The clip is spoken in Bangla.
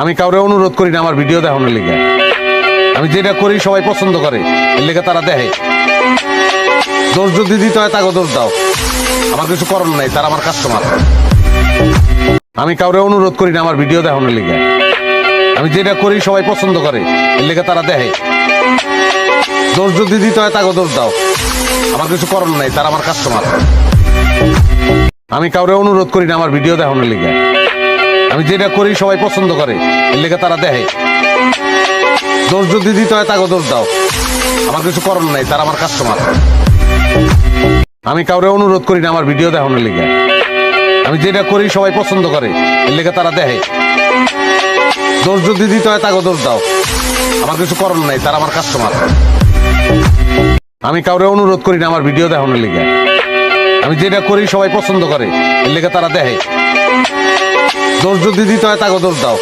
আমি কাউরে অনুরোধ করি না, আমার ভিডিও দেখানোর লিগে। আমি যেটা করি, সবাই পছন্দ করে। এর লিগে তারা দেখে। দোষ যদি দিতে হয়, তাকে দোষ দাও। আমার কিছু করার নাই, তারা আমার কাস্টমার আমি কাউরে অনুরোধ করি না, আমার ভিডিও দেখানোর লিগে। আমি যেটা করি, সবাই পছন্দ করে। এর লিগে তারা দেখে। দোষ যদি দিতে হয়, তাকে দোষ দাও। আমার কিছু করার নাই, তারা আমার কাস্টমার আমি কাউরে অনুরোধ করি না, আমার ভিডিও দেখানোর লিগে। আমি যেটা করি, সবাই পছন্দ করে। এর লিগে তারা দেখে। দোষ যদি দিতে হয় তাকে দোষ দাও। আমার কিছু করার নাই, তারা আমার কাস্টমার আমি কাউরে অনুরোধ করি না, আমার ভিডিও দেখানোর লিগে। আমি যেটা করি, সবাই পছন্দ করে। এর লিগে তারা দেখে। দোষ যদি দিতে হয় তাকে দোষ দাও। আমার কিছু করার নাই, তারা আমার কাস্টমার আমি কাউরে অনুরোধ করি না, আমার ভিডিও দেখানোর লিগে। আমি যেটা করি, সবাই পছন্দ করে। এর লিগে তারা দেখে। দোষ যদি দিতে হয় তাকে দোষ দাও।